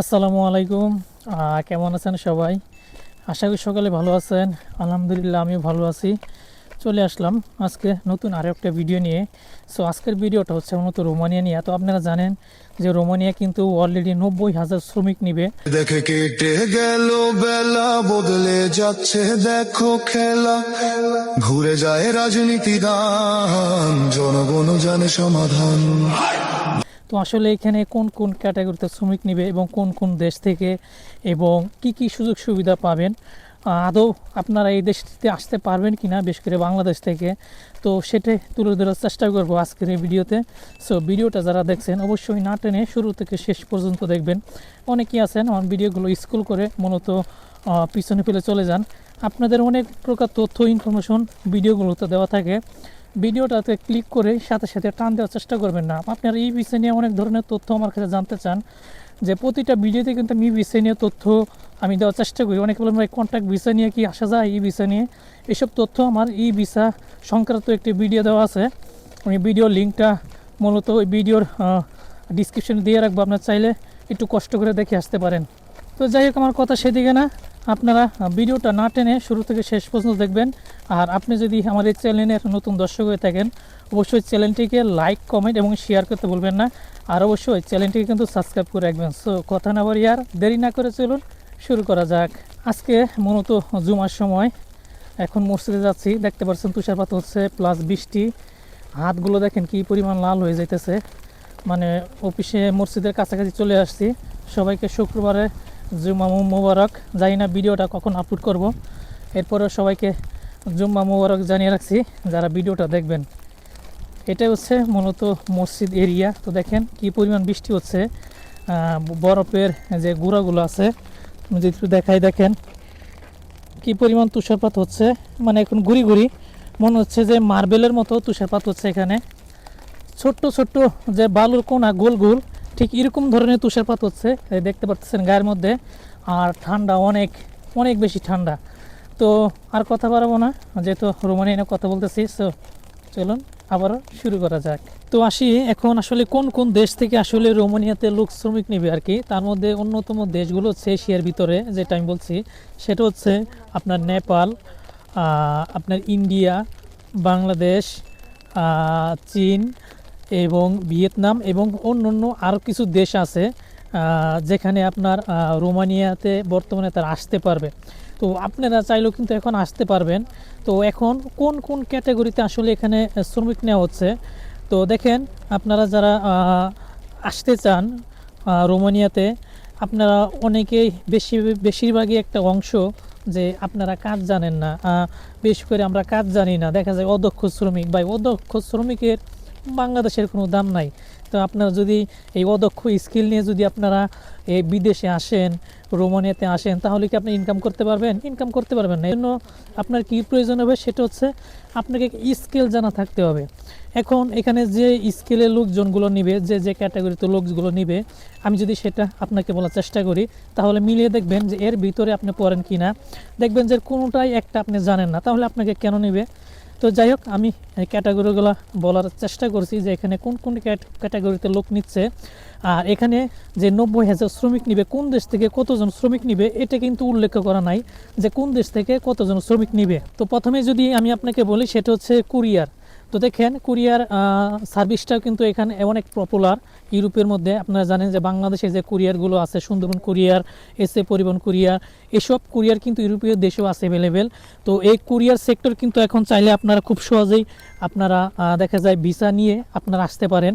আসসালামু আলাইকুম। কেমন আছেন সবাই? আশা করি সকালে ভালো আছেন। আলহামদুলিল্লাহ, আমিও ভালো আছি। চলে আসলাম আজকে নতুন আরও একটা ভিডিও নিয়ে। সো, আজকের ভিডিওটা হচ্ছে মূলত রোমানিয়া নিয়ে। তো আপনারা জানেন যে রোমানিয়া কিন্তু অলরেডি নব্বই হাজার শ্রমিক নিবে। দেখে কেটে গেল বেলা, বদলে যাচ্ছে দেখো খেলা। ঘুরে যায় রাজনীতি দান, জনগণ জানে সমাধান। তো আসলে এখানে কোন কোন ক্যাটাগরিতে শ্রমিক নেবে এবং কোন কোন দেশ থেকে এবং কি কি সুযোগ সুবিধা পাবেন? আদৌ আপনারা এই দেশটিতে আসতে পারবেন কি না বিশেষ করে বাংলাদেশ থেকে? তো সেটাই তুলে ধরার চেষ্টা করব আজকের এই ভিডিওতে। সো ভিডিওটা যারা দেখছেন, অবশ্যই না টেনে শুরু থেকে শেষ পর্যন্ত দেখবেন। অনেকেই আছেন, আমার ভিডিওগুলো স্কুল করে মূলত পিছনে ফেলে চলে যান। আপনাদের অনেক প্রকার তথ্য, ইনফরমেশন ভিডিওগুলোতে দেওয়া থাকে। ভিডিওটাতে ক্লিক করে সাথে সাথে টান দেওয়ার চেষ্টা করবেন না। আপনারা এই বিষয় নিয়ে অনেক ধরনের তথ্য আমার কাছে জানতে চান যে প্রতিটা ভিডিওতে কিন্তু আমি বিষয় নিয়ে তথ্য আমি দেওয়ার চেষ্টা করি। অনেকে বলেন, ভাই কন্ট্যাক্ট ভিসা নিয়ে কি আসা যায় এই বিষয় নিয়ে? এসব তথ্য আমার এই ভিসা সংক্রান্ত একটি ভিডিও দেওয়া আছে। আমি ভিডিওর লিঙ্কটা মূলত ওই ভিডিওর ডিসক্রিপশনে দিয়ে রাখব। আপনার চাইলে একটু কষ্ট করে দেখে আসতে পারেন। তো যাই হোক, আমার কথা সেদিকে না। আপনারা ভিডিওটা না টেনে শুরু থেকে শেষ পর্যন্ত দেখবেন। আর আপনি যদি আমার এই চ্যানেলের নতুন দর্শক হয়ে থাকেন, অবশ্যই চ্যানেলটিকে লাইক, কমেন্ট এবং শেয়ার করতে ভুলবেন না। আর অবশ্যই চ্যানেলটিকে কিন্তু সাবস্ক্রাইব করে রাখবেন। সো কথা না বলি আর দেরি না করে চলুন শুরু করা যাক। আজকে মূলত জুমার সময়। এখন মসজিদে যাচ্ছি, দেখতে পাচ্ছেন তুষারপাত হচ্ছে প্লাস বৃষ্টি। হাতগুলো দেখেন কি পরিমাণ লাল হয়ে যাইতেছে। মানে অফিসে মসজিদের কাছাকাছি চলে আসছি। সবাইকে শুক্রবারে জুম্মা মুবারক। জানি না ভিডিওটা কখন আপলোড করব। এরপরে সবাইকে জুম্মা মুবারক জানিয়ে রাখছি, যারা ভিডিওটা দেখবেন। এটা হচ্ছে মূলত মসজিদ এরিয়া। তো দেখেন কি পরিমাণ বৃষ্টি হচ্ছে। বরফের যে গুঁড়াগুলো আছে, যদি একটু দেখাই দেখেন, কি পরিমাণ তুষারপাত হচ্ছে। মানে এখন ঘুরি ঘুরি, মনে হচ্ছে যে মার্বেলের মতো তুষারপাত হচ্ছে এখানে। ছোট্ট ছোট্ট যে বালুর কোনা গোল গোল ঠিক এরকম ধরনের তুষারপাত হচ্ছে দেখতে পাচ্ছেন গায়ের মধ্যে, আর ঠান্ডা অনেক অনেক বেশি ঠান্ডা। তো আর কথা বাড়াবো না, যেহেতু রোমানিয়া নিয়ে কথা বলতেছি সো চলুন আবারও শুরু করা যাক। তো আসি এখন আসলে কোন কোন দেশ থেকে আসলে রোমানিয়াতে লোক শ্রমিক নেবে আর কি? তার মধ্যে অন্যতম দেশগুলো হচ্ছে এশিয়ার ভিতরে, যেটা আমি বলছি, সেটা হচ্ছে আপনার নেপাল আপনার ইন্ডিয়া, বাংলাদেশ চীন এবং ভিয়েতনাম এবং অন্য অন্য আরও কিছু দেশ আছে যেখানে আপনার রোমানিয়াতে বর্তমানে তারা আসতে পারবে। তো আপনারা চাইলেও কিন্তু এখন আসতে পারবেন। তো এখন কোন কোন ক্যাটাগরিতে আসলে এখানে শ্রমিক নেওয়া হচ্ছে? তো দেখেন, আপনারা যারা আসতে চান রোমানিয়াতে, আপনারা অনেকেই বেশি, বেশিরভাগই একটা অংশ যে আপনারা কাজ জানেন না। বেশ করে আমরা কাজ জানি না। দেখা যায় অদক্ষ শ্রমিক। বা অদক্ষ শ্রমিকের বাংলাদেশের কোনো দাম নাই। তো আপনারা যদি এই অদক্ষ স্কিল নিয়ে যদি আপনারা এই বিদেশে আসেন, রোমানিয়াতে আসেন, তাহলে কি আপনি ইনকাম করতে পারবেন? ইনকাম করতে পারবেন না। জন্য আপনার কী প্রয়োজন হবে? সেটা হচ্ছে আপনাকে স্কিল জানা থাকতে হবে। এখন এখানে যে স্কিলের লোকজনগুলো নিবে, যে যে ক্যাটাগরিতে লোকগুলো নিবে, আমি যদি সেটা আপনাকে বলার চেষ্টা করি, তাহলে মিলিয়ে দেখবেন যে এর ভিতরে আপনি পড়েন কি না দেখবেন যে কোনোটাই একটা আপনি জানেন না, তাহলে আপনাকে কেন নিবে? তো যাই হোক, আমি ক্যাটাগরিগুলো বলার চেষ্টা করছি যে এখানে কোন কোন ক্যাটাগরিতে লোক নিচ্ছে। আর এখানে যে নব্বই হাজার শ্রমিক নিবে, কোন দেশ থেকে কতজন শ্রমিক নিবে, এটা কিন্তু উল্লেখ করা নাই যে কোন দেশ থেকে কতজন শ্রমিক নিবে। তো প্রথমে যদি আমি আপনাকে বলি, সেটা হচ্ছে কুরিয়ার। তো দেখেন, কুরিয়ার সার্ভিসটাও কিন্তু এখানে অনেক পপুলার ইউরোপের মধ্যে। আপনারা জানেন যে বাংলাদেশে যে কুরিয়ারগুলো আছে, Sundarban courier SA Paribahan courier, এসব কুরিয়ার কিন্তু ইউরোপীয় দেশেও আছে অ্যাভেলেবেল তো এই কুরিয়ার সেক্টর কিন্তু এখন চাইলে আপনারা খুব সহজেই আপনারা দেখা যায় ভিসা নিয়ে আপনারা আসতে পারেন।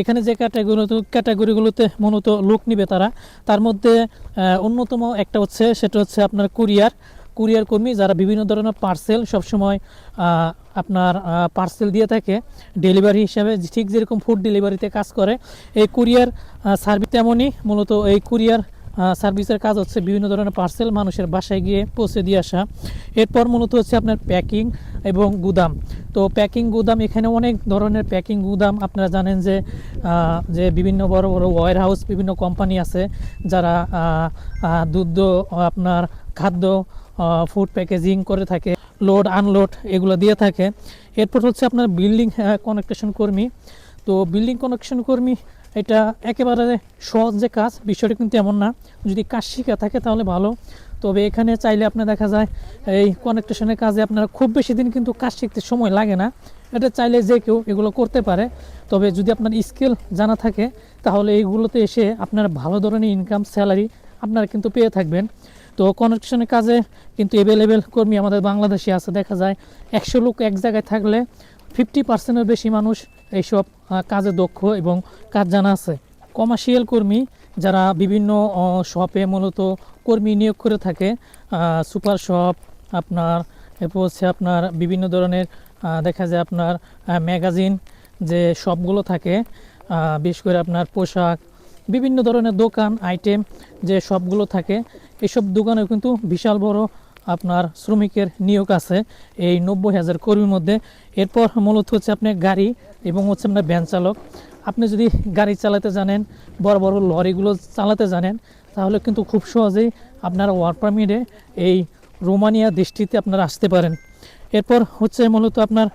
এখানে যে ক্যাটাগরি ক্যাটাগরিগুলোতে মূলত লোক নিবে তারা। তার মধ্যে অন্যতম একটা হচ্ছে, সেটা হচ্ছে আপনার কুরিয়ার। কুরিয়ার কর্মী যারা বিভিন্ন ধরনের পার্সেল সবসময় আপনার পার্সেল দিয়ে থাকে ডেলিভারি হিসাবে ঠিক যেরকম ফুড ডেলিভারিতে কাজ করে, এই কুরিয়ার সার্ভিস তেমনই মূলত এই কুরিয়ার সার্ভিসের কাজ হচ্ছে বিভিন্ন ধরনের পার্সেল মানুষের বাসায় গিয়ে পৌঁছে দিয়ে আসা। এরপর মূলত হচ্ছে আপনার প্যাকিং এবং গুদাম। তো প্যাকিং গুদাম, এখানে অনেক ধরনের প্যাকিং গুদাম আপনারা জানেন যে যে বিভিন্ন বড় বড় ওয়ার হাউস বিভিন্ন কোম্পানি আছে যারা দুধ, আপনার খাদ্য ফুড প্যাকেজিং করে থাকে লোড আনলোড এগুলো দিয়ে থাকে। এরপর হচ্ছে আপনার বিল্ডিং কনেকটেশন কর্মী। তো বিল্ডিং কনেকশন কর্মী, এটা একেবারে সহজ যে কাজ, বিষয়টা কিন্তু এমন না। যদি কাজ শিখা থাকে তাহলে ভালো। তবে এখানে চাইলে আপনার দেখা যায়, এই কনেকটেশনের কাজে আপনারা খুব বেশি দিন কিন্তু কাজ শিখতে সময় লাগে না। এটা চাইলে যে কেউ এগুলো করতে পারে। তবে যদি আপনার স্কিল জানা থাকে, তাহলে এইগুলোতে এসে আপনার ভালো ধরনের ইনকাম স্যালারি আপনারা কিন্তু পেয়ে থাকবেন। তো কনেকশনের কাজে কিন্তু অ্যাভেলেবেল কর্মী আমাদের বাংলাদেশে আছে, দেখা যায় একশো লোক এক জায়গায় থাকলে ফিফটি পার্সেন্টের বেশি মানুষ এইসব কাজে দক্ষ এবং কাজ জানা আছে। কমার্শিয়াল কর্মী যারা বিভিন্ন শপে মূলত কর্মী নিয়োগ করে থাকে সুপার শপ আপনার, এরপর হচ্ছে আপনার বিভিন্ন ধরনের দেখা যায় আপনার ম্যাগাজিন যে শপগুলো থাকে বিশেষ করে আপনার পোশাক বিভিন্ন ধরনের দোকান আইটেম যে সবগুলো থাকে, এসব দোকানেও কিন্তু বিশাল বড় আপনার শ্রমিকের নিয়োগ আছে এই নব্বই হাজার কর্মীর মধ্যে। এরপর মূলত হচ্ছে আপনার গাড়ি এবং হচ্ছে আপনার ভ্যান চালক। আপনি যদি গাড়ি চালাতে জানেন, বড় বড় লরিগুলো চালাতে জানেন, তাহলে কিন্তু খুব সহজেই আপনারা ওয়ার্ক পারমিটে এই রোমানিয়া দেশটিতে আপনারা আসতে পারেন। এরপর হচ্ছে মূলত আপনার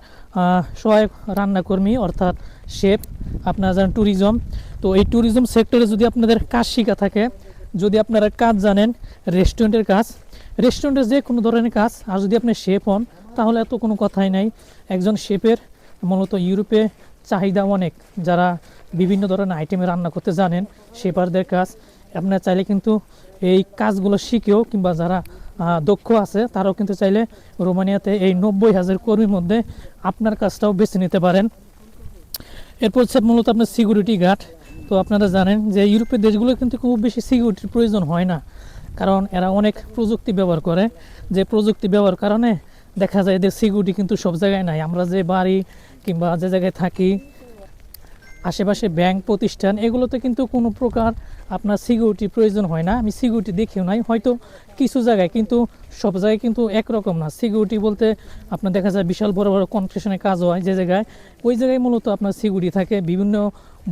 সহায়ক রান্নাকর্মী অর্থাৎ শেফ, আপনারা জানেন ট্যুরিজম তো এই ট্যুরিজম সেক্টরে যদি আপনাদের কাজ শিখা থাকে, যদি আপনারা কাজ জানেন রেস্টুরেন্টের কাজ রেস্টুরেন্টের যে কোনো ধরনের কাজ, আর যদি আপনি শেফ হন, তাহলে এত কোনো কথাই নাই। একজন শেফের মূলত ইউরোপে চাহিদা অনেক। যারা বিভিন্ন ধরনের আইটেমে রান্না করতে জানেন শেফারদের কাজ। আপনারা চাইলে কিন্তু এই কাজগুলো শিখেও কিংবা যারা দক্ষ আছে, তারাও কিন্তু চাইলে রোমানিয়াতে এই নব্বই হাজার কর্মীর মধ্যে আপনার কাজটাও বেছে নিতে পারেন। এরপর হচ্ছে মূলত আপনার সিকিউরিটি গার্ড। তো আপনারা জানেন যে ইউরোপের দেশগুলো কিন্তু খুব বেশি সিকিউরিটির প্রয়োজন হয় না, কারণ এরা অনেক প্রযুক্তি ব্যবহার করে। যে প্রযুক্তি ব্যবহার কারণে দেখা যায় এদের সিকিউরিটি কিন্তু সব জায়গায় নাই। আমরা যে বাড়ি কিংবা যে জায়গায় থাকি আশেপাশে ব্যাংক প্রতিষ্ঠান, এগুলোতে কিন্তু কোনো প্রকার আপনার সিকিউরিটির প্রয়োজন হয় না। আমি সিকিউরিটি দেখেও নাই, হয়তো কিছু জায়গায় কিন্তু সব জায়গায় কিন্তু একরকম না। সিকিউরিটি বলতে আপনার দেখা যায় বিশাল বড় বড় কনস্ট্রাকশনের কাজ হয় যে জায়গায়। ওই জায়গায় মূলত আপনার সিকিউরিটি থাকে, বিভিন্ন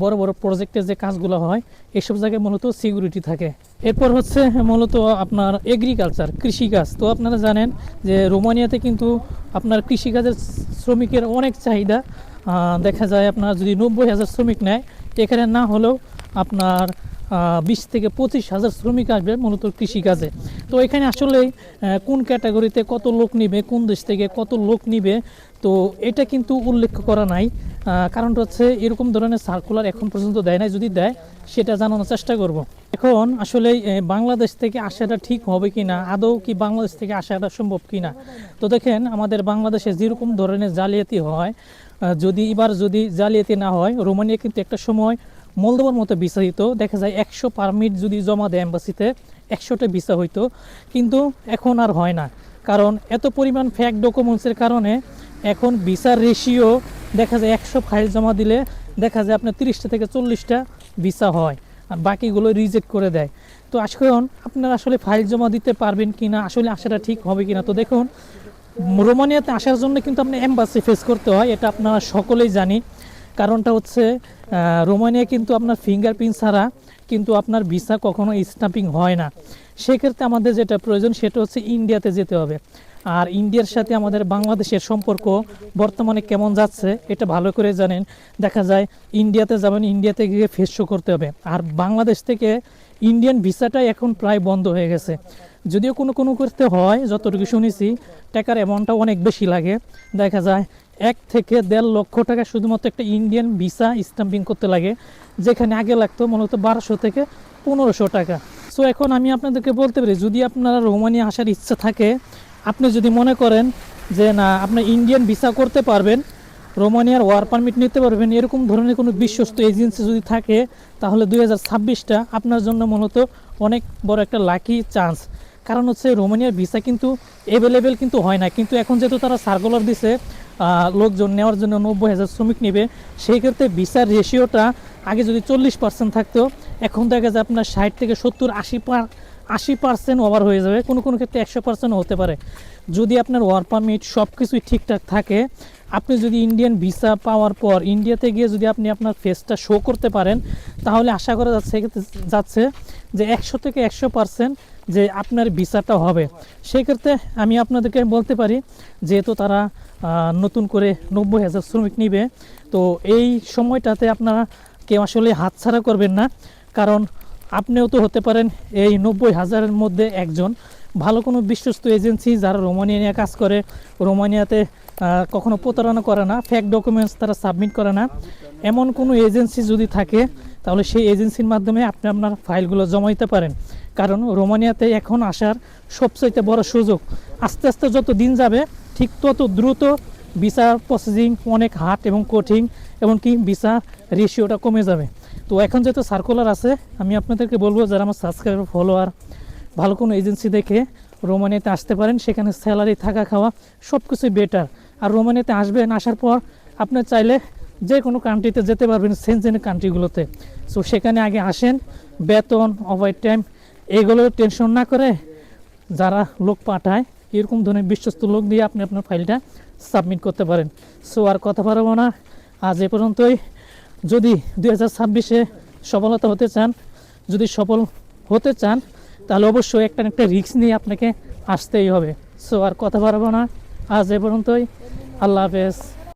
বড় বড় প্রজেক্টের যে কাজগুলো হয়, এসব জায়গায় মূলত সিকিউরিটি থাকে। এরপর হচ্ছে মূলত আপনার এগ্রিকালচার কৃষিকাজ। তো আপনারা জানেন যে রোমানিয়াতে কিন্তু আপনার কৃষিকাজের শ্রমিকের অনেক চাহিদা। দেখা যায় আপনার যদি নব্বই হাজার শ্রমিক নেয়, এখানে না হলেও আপনার বিশ থেকে পঁচিশ হাজার শ্রমিক আসবে মূলত কৃষিকাজে। তো এখানে আসলে কোন ক্যাটাগরিতে কত লোক নিবে, কোন দেশ থেকে কত লোক নিবে, তো এটা কিন্তু উল্লেখ করা নাই। কারণটা হচ্ছে এরকম ধরনের সার্কুলার এখন পর্যন্ত দেয় নাই। যদি দেয়, সেটা জানানোর চেষ্টা করব। এখন আসলে বাংলাদেশ থেকে আসাটা ঠিক হবে কি না আদৌ কি বাংলাদেশ থেকে আসাটা সম্ভব কি না তো দেখেন, আমাদের বাংলাদেশে যেরকম ধরনের জালিয়াতি হয় যদি এবার যদি জালিয়াতি না হয়, রোমানিয়া কিন্তু একটা সময় মলদোবার মতো ভিসা দিত। দেখা যায় একশো পারমিট যদি জমা দেয় এম্বাসিতে, একশোটা ভিসা হইতো। কিন্তু এখন আর হয় না। কারণ এত পরিমাণ ফ্যাক ডকুমেন্টসের কারণে এখন ভিসার রেশিও দেখা যায় একশো ফাইল জমা দিলে দেখা যায় আপনার তিরিশটা থেকে চল্লিশটা ভিসা হয় আর বাকিগুলো রিজেক্ট করে দেয়। তো এখন আপনারা আসলে ফাইল জমা দিতে পারবেন কি না আসলে আসাটা ঠিক হবে কি না তো দেখুন রোমানিয়াতে আসার জন্য কিন্তু আপনি এম্বাসি ফেস করতে হয়, এটা আপনারা সকলেই জানি। কারণটা হচ্ছে রোমানিয়া কিন্তু আপনার ফিঙ্গারপ্রিন্ট ছাড়া কিন্তু আপনার ভিসা কখনো স্টাম্পিং হয় না। সেক্ষেত্রে আমাদের যেটা প্রয়োজন সেটা হচ্ছে ইন্ডিয়াতে যেতে হবে। আর ইন্ডিয়ার সাথে আমাদের বাংলাদেশের সম্পর্ক বর্তমানে কেমন যাচ্ছে, এটা ভালো করে জানেন। দেখা যায়, ইন্ডিয়াতে যাবেন, ইন্ডিয়াতে গিয়ে ফেস শো করতে হবে। আর বাংলাদেশ থেকে ইন্ডিয়ান ভিসাটাই এখন প্রায় বন্ধ হয়ে গেছে। যদিও কোনো কোনো করতে হয়, যতটুকু শুনেছি, টাকার অ্যামাউন্টটা অনেক বেশি লাগে। দেখা যায়, এক থেকে দেড় লক্ষ টাকা শুধুমাত্র একটা ইন্ডিয়ান ভিসা স্টাম্পিং করতে লাগে, যেখানে আগে লাগতো মূলত বারোশো থেকে পনেরোশো টাকা। সো এখন আমি আপনাদেরকে বলতে পারি, যদি আপনারা রোমানিয়া আসার ইচ্ছা থাকে আপনি যদি মনে করেন যে না, আপনি ইন্ডিয়ান ভিসা করতে পারবেন রোমানিয়ার ওয়ার পারমিট নিতে পারবেন, এরকম ধরনের কোনো বিশ্বস্ত এজেন্সি যদি থাকে, তাহলে দুই হাজার আপনার জন্য মূলত অনেক বড় একটা লাকি চান্স কারণ হচ্ছে রোমানিয়ার ভিসা কিন্তু অ্যাভেলেবেল কিন্তু হয় না। কিন্তু এখন যেহেতু তারা সার্কুলার দিছে লোকজন নেওয়ার জন্য নব্বই হাজার শ্রমিক নেবে, সেই ক্ষেত্রে ভিসার রেশিওটা আগে যদি চল্লিশ পার্সেন্ট থাকতো, এখন দেখা যায় আপনার ষাট থেকে সত্তর, আশি আশি পার্সেন্ট ওভার হয়ে যাবে। কোনো কোনো ক্ষেত্রে একশো পার্সেন্ট হতে পারে। যদি আপনার ওয়ার পারমিট সব কিছুই ঠিকঠাক থাকে, আপনি যদি ইন্ডিয়ান ভিসা পাওয়ার পর ইন্ডিয়াতে গিয়ে যদি আপনি আপনার ফেসটা শো করতে পারেন, তাহলে আশা করা যাচ্ছে যাচ্ছে যে একশো থেকে একশো পার্সেন্ট যে আপনার ভিসাটা হবে। সেক্ষেত্রে আমি আপনাদেরকে বলতে পারি, যেহেতু তারা নতুন করে নব্বই হাজার শ্রমিক নিবে, তো এই সময়টাতে আপনারা কেউ আসলে হাতছাড়া করবেন না। কারণ আপনিও তো হতে পারেন এই নব্বই হাজারের মধ্যে একজন। ভালো কোনো বিশ্বস্ত এজেন্সি যারা রোমানিয়া নিয়ে কাজ করে, রোমানিয়াতে কখনো প্রতারণা করে না ফেক ডকুমেন্টস তারা সাবমিট করে না। এমন কোনো এজেন্সি যদি থাকে, তাহলে সেই এজেন্সির মাধ্যমে আপনি আপনার ফাইলগুলো জমা দিতে পারেন। কারণ রোমানিয়াতে এখন আসার সবচাইতে বড় সুযোগ, আস্তে আস্তে যত দিন যাবে, ঠিক তত দ্রুত ভিসা প্রসেসিং অনেক হার্ড এবং কঠিন, এমনকি ভিসা রেশিওটা কমে যাবে। তো এখন যেহেতু সার্কুলার আছে, আমি আপনাদেরকে বলব যারা আমার সাবস্ক্রাইবার ফলোয়ার ভালো কোনো এজেন্সি দেখে রোমানিয়াতে আসতে পারেন, সেখানে স্যালারি থাকা খাওয়া সব কিছুই বেটার আর রোমানিয়াতে আসবেন, আসার পর আপনি চাইলে যে কোনো কান্ট্রিতে যেতে পারবেন সেনজেনের কান্ট্রিগুলোতে সো সেখানে আগে আসেন, বেতন ওভার টাইম এগুলো টেনশন না করে যারা লোক পাঠায়, এরকম ধরনের বিশ্বস্ত লোক দিয়ে আপনি আপনার ফাইলটা সাবমিট করতে পারেন। সো আর কথা পারব না। আজ এ পর্যন্তই। যদি দুই হাজার ছাব্বিশে সফলতা হতে চান, যদি সফল হতে চান, তাহলে অবশ্যই একটা একটা রিস্ক নিয়ে আপনাকে আসতেই হবে। সো আর কথা পারব না। আজ এ পর্যন্তই। আল্লাহ হাফেজ।